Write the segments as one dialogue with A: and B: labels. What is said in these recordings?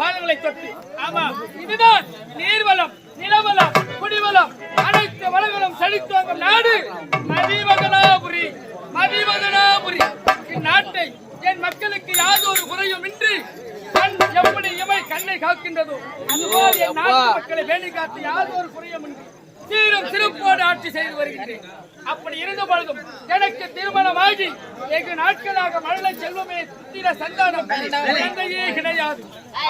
A: பாதங்களை தொட்டு. ஆமா. இதுதான் நீர்வளம் நிலவளம் குடிவளம். அனைத்து வளங்களும் செழித்து வரும் நாடு. மதிவதனாபுரி மதிவதனாபுரி இந்நாட்டை என் மக்களுக்கு யாதொரு குறையும் இன்றி கண் எப்படி இமை கண்ணை காக்கின்றதோ அதுபோல் என் நாட்டு மக்களை வேலை காத்து யாதொரு குறையும் இன்றி சீரும் சிறப்போடு ஆட்சி செய்து வருகின்றேன். அப்படி இருந்த பொழுதும் எனக்கு திருமணமாகி வெகு நாட்களாக மழலை செல்வமே புத்திர சந்தானம் குழந்தையே கிடையாது.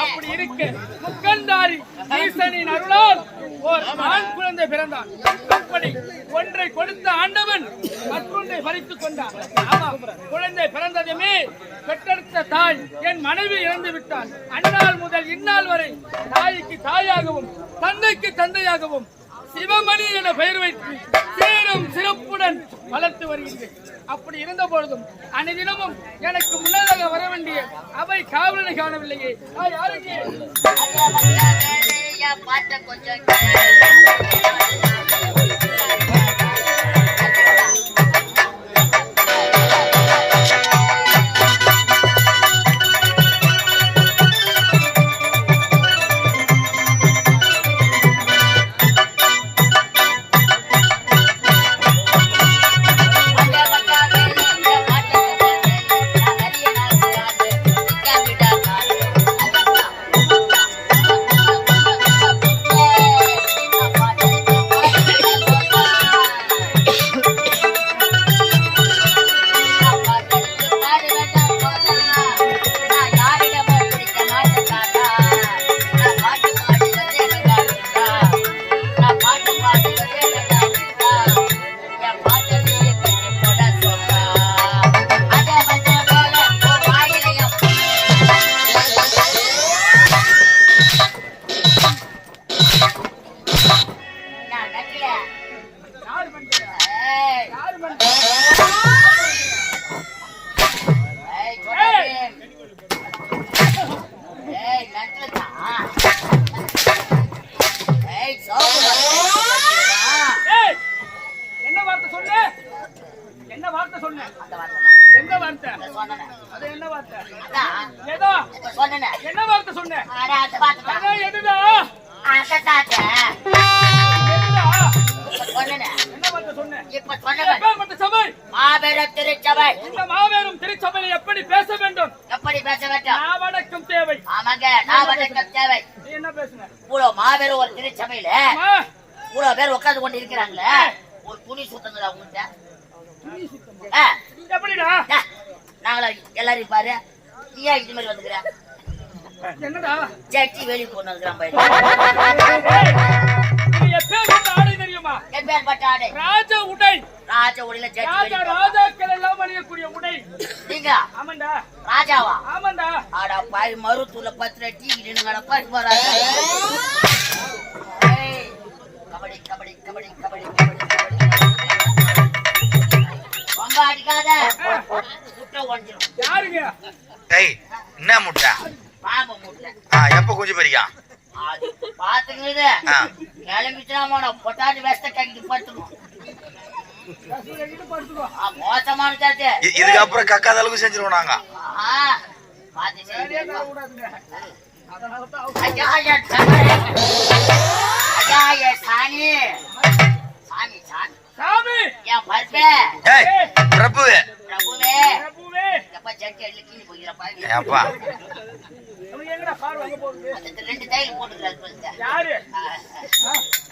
A: அப்படி இருக்க முக்கந்தாரி ஈசனின் அருளால் ஓர் ஆண் குழந்தை பிறந்தான். அப்படி ஒன்றை கொடுத்த ஆண்டவன் மற்றொன்றை பறித்துக் கொண்டார் குழந்தை பிறந்ததுமே பெற்றெடுத்த தாய் என் மனைவி இறந்து விட்டான் அந்நாள் முதல் இந்நாள் வரை தாய்க்கு தாயாகவும் தந்தைக்கு தந்தையாகவும் சிவமணி என பெயர் வைத்து சேரும் சிறப்புடன் வளர்த்து வருகின்றேன். அப்படி இருந்த பொழுதும் அனைதினமும் எனக்கு முன்னதாக வர வேண்டிய அவை காவலனை காணவில்லையே. நான் யாருக்கு எப்படி பேச வேண்டும். தேவை.
B: ஆமாங்க நான் வணக்கம் தேவை.
A: என்ன பேசுன?
B: இவ்வளவு மாபெரும் ஒரு திருச்சபையில இவ்வளவு பேர் உட்கார்ந்து கொண்டு இருக்கிறாங்களே. ஒரு துணி சுத்தங்களா உங்கள்கிட்ட
A: எப்படிடா?
B: நாங்களா எல்லாரையும் பாரு. நீ ஏன் இது மாதிரி வந்துக்கிற?
A: என்னடா?
B: ஜட்டி வெளியே போட்டு வந்துக்கிறான் பையன்
A: எப்பேற்பட்ட ஆடை தெரியுமா?
B: என் பேர் பட்ட ஆடை.
A: ராஜ உடை.
B: ராஜ ஜட்டி
A: ராஜா. ராஜாக்கள் எல்லாம் அணியக்கூடிய உடை.
B: நீங்க
A: ஆமாண்டா.
B: ராஜாவா?
A: ஆமாண்டா.
B: ஆடா பாய் மருத்தூர்ல பத்து ரூபாய் டீ நின்னுங்கடா பாய் போறாங்க கபடி கபடி கபடி கபடி ரொம்ப அடிக்காத. முட்டை உடஞ்சிரும்.
A: யாருங்க?
C: டேய் என்ன முட்டை?
B: பாம்பு முட்டை.
C: ஆ எப்ப குஞ்சு பறிக்கான்
B: அது. கிளம்பிச்சுனா போன பொட்டாட்டு வேஸ்ட கட்டி படுத்துக்கும்
A: எங்கிட்ட படுத்துக்கோ
B: ஆ, மோசமான சாத்து
C: இதுக்கப்புறம் கக்காத அளவுக்கு செஞ்சிருவோம் நாங்க.
B: செய்யுங்க.
A: தர கூடாதுங்க அதனால தான் அவங்க
B: ஐயா, ஐயா, தகரே. ஐயா, ஐயா, சாமி சாமி சாமி
A: சாமி
B: என் பருப்பே
C: ஏய் பிரபு
B: பிரபுவே
A: பிரபுவே
B: எப்ப ஜட்டி அள்ளி கீழே போகிற பாவி
C: ஏப்பா
A: உனக்கு எங்கடா பார் வாங்க போகுது
B: அந்த ரெண்டு தையல் போட்டுக்கிறாரு பாருங்க.
A: யாரு
B: ஆ,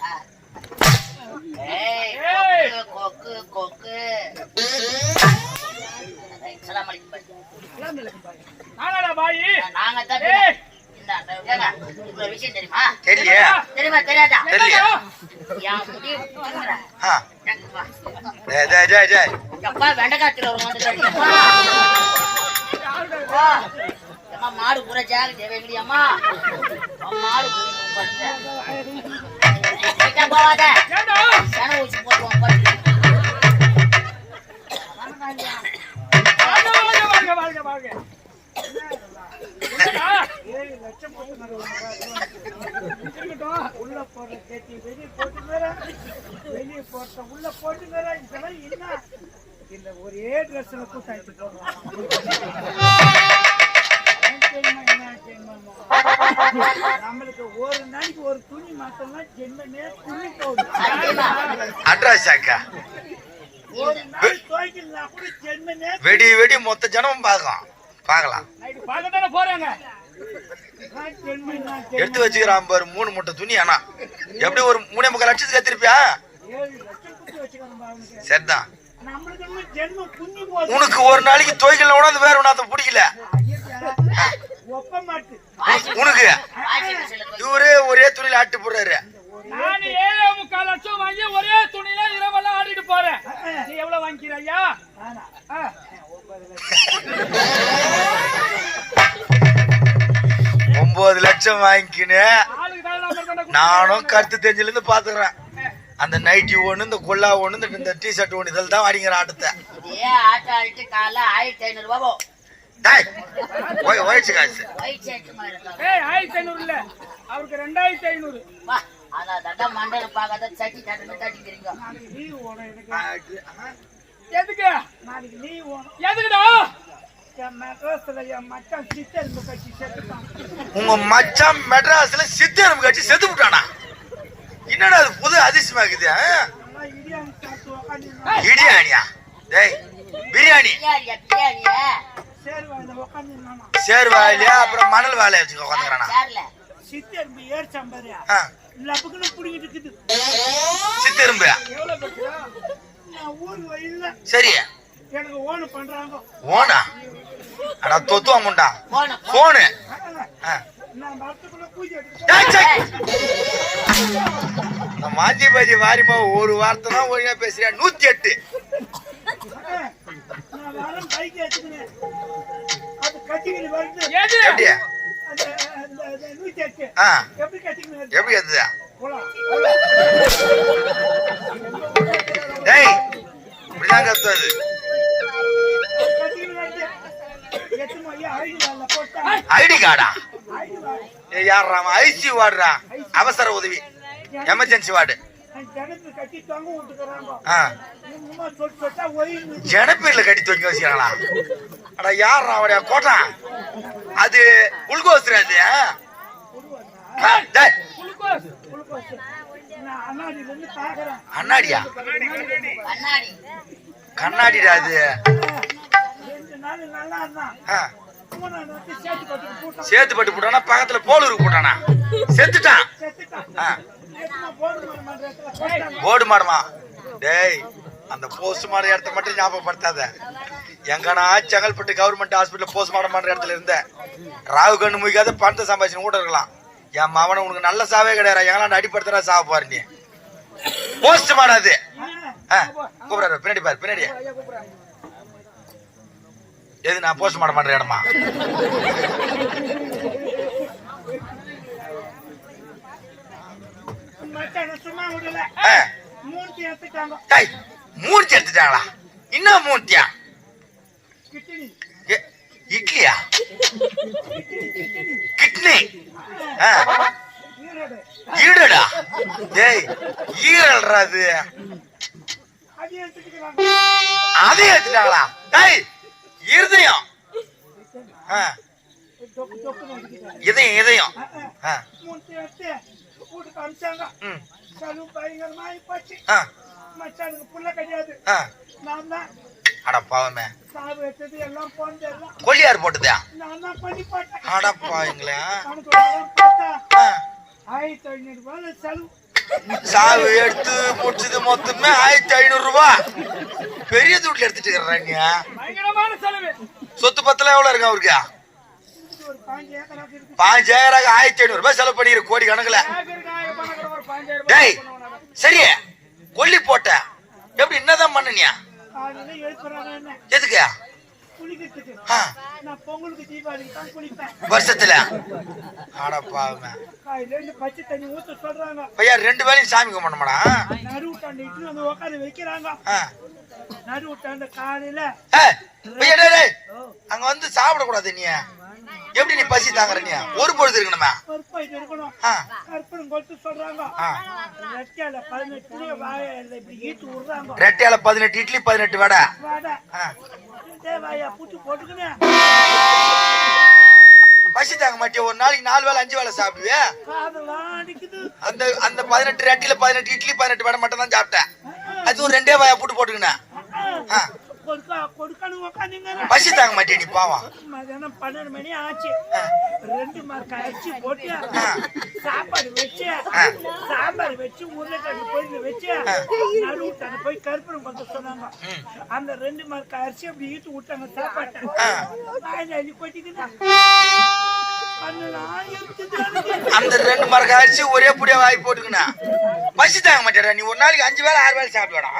B: ஆ. ஏய்,
A: ஏய்.
B: கொக்கு, கொக்கு, கொக்கு. அஸ்ஸலாமு அலைக்கும் பாரு.
A: நானாடா பாயி
B: நாங்க தான்
A: ஏய்.
B: இந்த ஏங்க, இவ்வளவு விஷயம் தெரியுமா
C: தெரியலையே
B: தெரியுமா தெரியாதா
C: தெரியலையே
B: என் முடி தூங்குறா.
C: ஆ
B: எனக்கு வா.
C: டேய் டேய் டேய் டேய்
B: எப்பா வெண்டைக்காத்துல ஒரு வந்து அம்மா மாடு பூரா ஜாக தேவையில்லை அம்மா. மாடு போவாத சன ஊசி போட்டுவான்.
A: உள்ள போடுற கேட்டி வெளிய போட்டுக்கிறேன். வெளிய போட்ட உள்ள போட்டுக்கிறேன். இதெல்லாம் என்ன?
D: இந்த ஒரே ட்ரெஸ்ல நம்மளுக்கு நாளைக்கு துணி மாத்தம்னா ஜென்மனே துணி
C: வெடி வெடி மொத்த ஜனமும் பார்க்கலாம். பார்க்கலாம்.
A: போறாங்க?
C: எடுத்து வச்சுக்கிறான் பாரு மூணு மூட்டை துணி ஆனா. எப்படி ஒரு மூணே முக்கால் லட்சத்துக்கு
D: அவனுக்கு
C: சரிதான். உனக்கு ஒரு நாளைக்கு துவைக்கல உணர்ந்து வேற ஒன்றாத்த பிடிக்கல. உனக்கு? இவரே ஒரே துணியில ஆட்டு போடுறாரு.
A: நான் ஏழே முக்கால் லட்சம் வாங்கி ஒரே துணியில இரவெல்லாம் ஆடிட்டு போறேன். நீ எவ்வளவு வாங்கிக்கிற ஐயா?
D: ஆனா
A: ஆ.
C: ஒன்பது லட்சம்
A: குடுத்து
C: நானும் கருத்து தெரிஞ்சில இருந்து பாத்துக்கிறேன். அந்த நைட்டி ஒண்ணு இந்த கொல்லா ஒண்ணு இந்த- இந்த டி ஷர்ட் ஒண்ணு இதில் தான் வாடிங்கிற ஆட்டத்தை.
B: இதே ஆட்டோ ஆடிட்டு காலைல ஆயிரத்தி ஐநூறு ரூபா போகும்
C: டேய், ஒய்- காசு.
B: ஒயிட் இருக்கும்.
A: ஏய் ஆயிரத்தி ஐநூறு இல்ல. அவருக்கு ரெண்டாயிரத்தி ஐநூறு.
B: வா அதான் தட்டா மண்டல பார்க்காத சட்டி தட்டு
D: ஓடும் எனக்கு
A: எதுக்கு?
D: நாளைக்கு லீவ் ஓடும்
A: எதுக்குடா?
D: என் மெட்ராஸ்ல என் மச்சான் சிஸ்டர் கட்சி செத்துட்டான்.
C: உங்க மச்சான் மெட்ராஸ்ல சித்தரும் கட்சி செத்து விட்டானா என்னடா அது புது அதிசயமா இருக்குது ஆ? பிரியாணியா? டேய் பிரியாணி.
B: பிரியாணியா பிரியாணியா
D: சேர்
C: வாயிலையா அப்புறம் மணல் வாயில வச்சு உட்காந்துக்கிறானா
B: சேர்ல
D: ஏர் லப்புக்குன்னு புடிங்கிட்டு இருக்குது
C: சித்தெரும்பு சரி.
D: எனக்கு ஓனு? பண்றாங்க
C: ஓனா அடா தொத்து அமுண்டா
B: போனு
D: நான் மரத்துக்குள்ள பூஜை எடுத்து
C: டேய், சை. நான் மாத்தி பாஜி வாரிமா ஒரு வார்த்தை தான் ஒழுங்கா பேசுறியா? நூத்தி எட்டு. எப்படி
D: போலாம்.
C: டேய் இப்படிதான் கத்துவது
D: ஐடி வேலை போட்டா.
C: ஐடி கார்டா? யார்றா ஐசி வார்டுறா. அவசர உதவி. எமர்ஜென்சி வார்டு ஜனப்பேர்ல கட்டி தொங்கி வச்சுக்கிறாங்களா அட யார்றா அவடைய கோட்டா. அது உள்கோஸ்ரா அது அண்ணாடியா?
B: கண்ணாடி.
C: கண்ணாடிடா அது.
D: சேர்த்து போட்டு
C: போட்டானா? பக்கத்துல போலூருக்கு போட்டானா? செத்துட்டான்.
D: போர்டு
C: மாடுமா டேய் அந்த போஸ்ட் மாடுற இடத்த மட்டும் ஞாபகப்படுத்தாத. எங்கனா செங்கல்பட்டு கவர்மெண்ட் ஹாஸ்பிட்டல் போஸ்ட் மாடம் பண்ற இடத்துல இருந்தேன் ராகு கண்ணு முழிக்காத பணத்தை சம்பாதிச்சு கூட இருக்கலாம். என் மவனை உனக்கு நல்ல சாவே கிடையாது எங்களாண்ட அடிப்படுத்துறா சாவ பாரு நீ? போஸ்ட் மாடாது கூப்பிடாரு பின்னாடி பாரு பின்னாடி. எது நான் போஸ்ட் மாடம் பண்ற இடமா
D: மச்சான சும்மா விடல
C: ஆ,
D: மூர்த்தி
C: எடுத்துட்டாங்களா? இன்னும் மூர்த்தியா? இட்லியா? கிட்னி. ஆ, ஈடடா டேய் ஈரல்ரா அது.
D: அது
C: எடுத்துட்டாங்களா? டேய் இருதயம். ஆ, இதயம் இதயம். ஆ,
D: மூர்த்தி எடுத்து வீட்டுக்கு அனுப்பிச்சாங்க
C: ம்,
D: சலு பயங்கரமாயி போச்சு மச்சானுக்கு புள்ள கிடையாது. நான் தான்
C: அட பாவமே.
D: சாவு எடுத்தது எல்லாம் போனது எல்லாம்.
C: கொல்லியார் போட்டதா?
D: நான் தான் பண்ணி போட்டேன்.
C: அட பாவங்களே.
D: ஆயிரத்தி ஐநூறு ரூபாய் செலவு.
C: சாவு எடுத்து முடிச்சது மொத்தமே ஆயிரத்தி ஐநூறு ரூபாய் பெரிய துட்ல எடுத்துட்டு இருக்கிறாங்க
A: செலவு.
C: சொத்து பத்தல எவ்வளவு இருக்கு அவருக்கு?
D: பாஞ்சு ஏக்கராக்கு
C: ஆயிரத்தி ஐநூறு ரூபாய் செலவு பண்ணிரு கோடி கணக்குல
A: ஏக்கருக்கு ஆயிரம் பணம் கூட ஒரு பதினஞ்சாயிரம்
C: டேய். சரி கொல்லி போட்ட. எப்படி என்னதான் பண்ணனியா? எதுக்கு? வருஷத்துல? பையா ரெண்டு வேலையும் சாமி கும்பிடமாடா
D: நடுவுட்டாண்ட இட்டு வந்து உட்காந்து வைக்கிறாங்க நடுவுட்டாண்ட காலையில
C: அங்க வந்து சாப்பிட கூடாது நீ. எப்படி நீ பசி தாங்குற நீ? ஒரு பொழுது இருக்கணுமே? ரெட்டையால பதினெட்டு இட்லி பதினெட்டு வடை. பசி தாங்க மாட்டியா? ஒரு நாளைக்கு நாலு வேளை அஞ்சு வேளை சாப்பிடுவே அந்த அந்த பதினெட்டு ரெட்டில பதினெட்டு இட்லி பதினெட்டு வடை மட்டும் தான் சாப்பிட்டேன். அது ஒரு ரெண்டே வாயா போட்டு போட்டுக்கினேன். பசி தாங்க மாட்டியா நீ பாவம்
D: மதியானம் பன்னெண்டு மணி ஆச்சு. ரெண்டு மார்க் அரிசி போட்டு சாப்பாடு வச்சு சாம்பார் வச்சு உருளைக்கிழங்கு பொரியல் வச்சு நடுவிட்டாங்க போய் கருப்பணம் கொஞ்சம் சொன்னாங்க. அந்த ரெண்டு மார்க் அரிசி அப்படி ஈட்டு விட்டாங்க சாப்பாட்டை. வாயில
C: அந்த ரெண்டு மரக்க அரிசி ஒரே புடியா வாய் போட்டுக்கினேன் பசி தாங்க மாட்டேடா நீ ஒரு நாளைக்கு அஞ்சு வேளை ஆறு வேளை சாப்பிடுவாடா.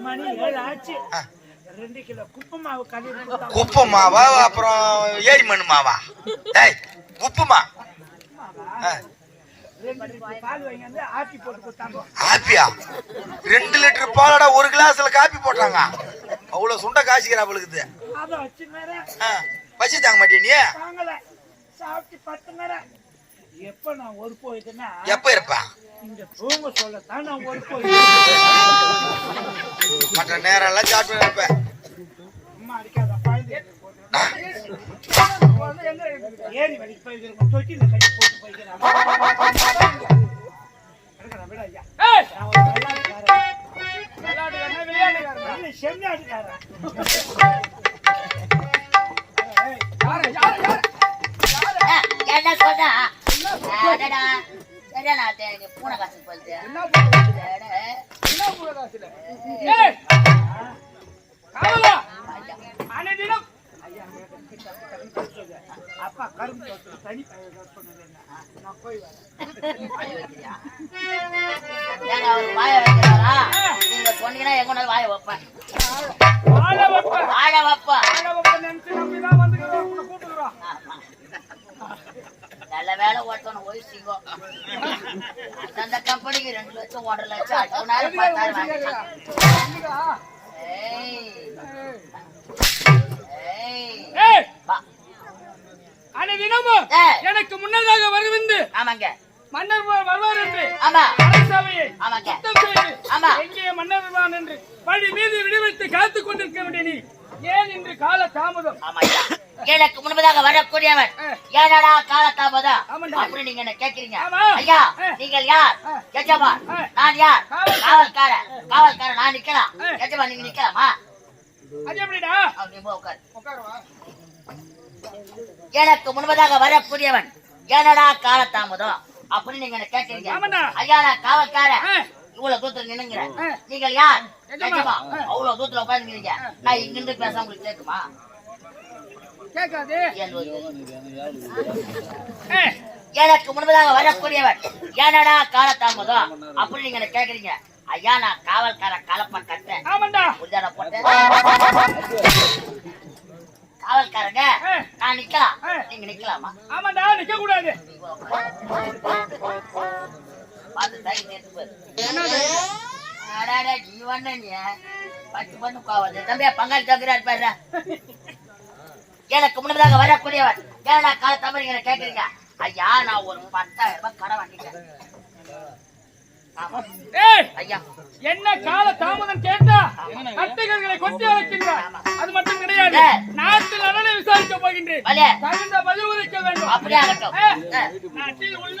D: மணி ஏழு ஆச்சு. ரெண்டு கிலோ குப்பை மாவு
C: அப்புறம் ஏரி மண் மாவா? ஏய் உப்புமா? ஆ,
D: ரெண்டு லிட்டர்
C: பாலடா ஒரு கிளாஸ்ல காப்பி போட்டாங்க. அவ்வளவு சுண்ட
D: மேல
C: ஆ, பசி தாங்க மாட்டியா நீ?
D: வாங்கல சாப்பிட்டு பத்து நேரம் எப்ப நான் ஒரு போயிட்டேன்னா
C: எப்ப இருப்ப?
D: இங்க தூங்க சொல்லத்தான் நான் ஒரு போய்
C: மற்ற நேரம் எல்லாம் சாப்பிட்டு இருப்பேன்
D: அம்மா அடிக்காத குழந்தை ஏரி வலிக்கு போயிருக்கோம் தொட்டில கட்டி போட்டு போய்க்கிறேன். இருக்கிறேன், விடு ஐயா. கரும்பு தோட்டம் சொல்லு. அப்பா கரும்பு தனி பயிர் சொன்னது என்ன நான் போய் வரேன்
B: வாய் வைக்கிறியா? ஏங்க அவர் வாயை வைக்கிறாரா நீங்க சொன்னீங்கன்னா எங்க கொண்டாந்து வாயை வைப்பேன்
A: வாழ வைப்பேன்.
B: வாழை வைப்பேன்
A: நினைச்சு வந்துக்கிறோம், உன்னை கூப்பிடுறோம்.
B: நல்ல வேலை ஓட்டணும் ஓய் சிங்கம் அந்தந்த கம்பெனிக்கு ரெண்டு லட்சம் ஒன்றரை லட்சம் நேரம் பத்தாயிரம்.
A: எனக்கு முன்னதாக வருவிந்து
B: ஆமாங்க.
A: மன்னர் வருவார் என்று
B: ஆமா.
A: அரசவையை
B: ஆமாங்க. ஆமா.
A: எங்கே மன்னர் வருவான் என்று வழி மீது விடுவித்து காத்துக் கொண்டிருக்க வேண்டிய நீ ஏன் இன்று கால தாமதம்
B: எனக்கு முன்பதாக வரக்கூடியவன்
A: ஆ.
B: ஏனடா காலத்தாமதா
A: ஆமாண்டா.
B: அப்படி நீங்க என்ன கேக்குறீங்க. ஐயா. நீங்கள் யார்
A: ஆ.
B: நான் யார்
A: காவல்.
B: காவல்காரன் காவல்காரன் நான் நிக்கலாம்
A: ஆ.
B: எஜமான் நீங்க நிக்கலாமா
A: அது எப்படிடா
B: உட்காரு எனக்கு முன்பதாக வரக்கூடியவன் ஏனடா காலத்தாமதம் அப்படி நீங்க என்ன கேக்குறீங்க
A: ஆமாண்டா.
B: ஐயா நான் காவல்காரன்
A: ஆ.
B: இவ்வளவு தூரத்துல நின்னுங்கிறேன்
A: ஆ.
B: நீங்கள் யார்?
A: ஆ.
B: அவ்வளவு தூரத்துல உட்காந்துக்கிறீங்க நான் இங்கிருந்து பேச உங்களுக்கு கேக்குமா
A: கேட்காது.
B: எனக்கு முன்பதாக வரக்கூடியவன் ஏனடா காலத்தாமதம் அப்படி நீங்க என்ன கேக்குறீங்க ஐயா நான் காவல்கார கலப்ப கட்டேன். புரியாத போட்டேன். காவல்காரங்க. நான் நிக்கலாம். நீங்க நிக்கலாமா?
A: ஆமாண்டா நிக்க கூடாது
B: பார்த்து பாரு. பத்து பண்ணு கோவது. தம்பியா, பங்காளி தகுதியா இருப்பாருடா. எனக்கு முன்னதாக வரக்கூடியவர். ஏன்னா கால ஐயா நான் ஒரு பத்தாயிரம் ரூபாய் கடை வாங்கிட்டேன்.
A: என்ன கால தாமதம் கேட்டா அட்டைகளை கொட்டி அழைக்கின்றார் அது மட்டும் கிடையாது.
B: ஏய்.
A: நாட்டு நலனை விசாரிக்க போகின்றேன். தகுந்த பதில் உரைக்க வேண்டும்.
B: அப்படியே ஆகட்டும்.
A: ஏய்,
B: ஆ.
A: நாட்டில் உள்ள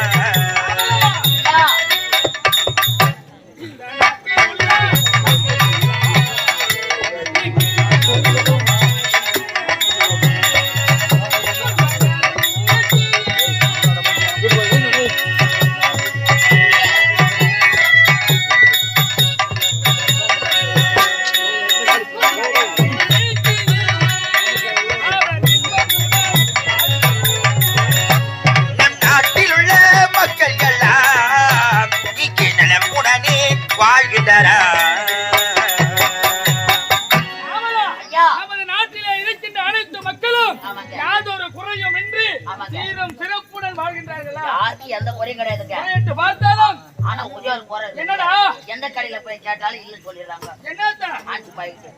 B: கேட்டாலும் இல்ல சொல்லிடுறாங்க.
A: என்னத்த?
B: ஆஞ்சு பாயிட்டு.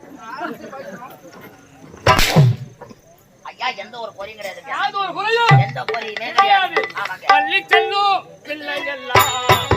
B: ஐயா எந்த ஒரு குறையும் கிடையாதுங்க
A: யாது ஒரு குறையும்?
B: எந்த குறையுமே
A: கிடையாது.
B: கிடையாது. ஆமாங்க.
A: பள்ளி செல்லும்
C: நம்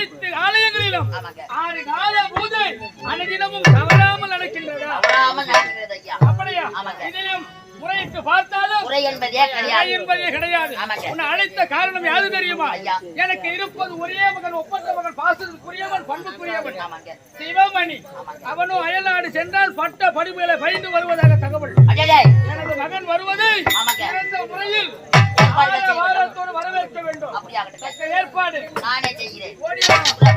A: அனைத்து ஆலயங்களிலும் ஆறு கால பூஜை அனுதினமும் தவறாமல் நடக்கின்றதா?
B: தவறாமல் நடக்கிறது ஐயா
A: அப்படியா?
B: ஆமாங்க.
A: இதிலும் முறையிட்டு பார்த்தாலும்
B: குறை என்பதே
A: குறை
B: கிடையாது.
A: என்பதே கிடையாது.
B: ஆமாங்க.
A: உன்னை அழைத்த காரணம் யாது தெரியுமா. எனக்கு இருப்பது ஒரே மகன் ஒப்பந்த மகன் பாசத்துக்குரியவன் பண்புக்குரியவன். சிவமணி. அவனும் அயல்நாடு சென்றால் பட்ட படிப்புகளை பயின்று வருவதாக தகவல். எனது மகன் வருவதை. சிறந்த முறையில் வரவேற்க வேண்டும்.
B: அப்படியாகட்டும்.
A: தக்க ஏற்பாடு.
B: நானே செய்கிறேன்.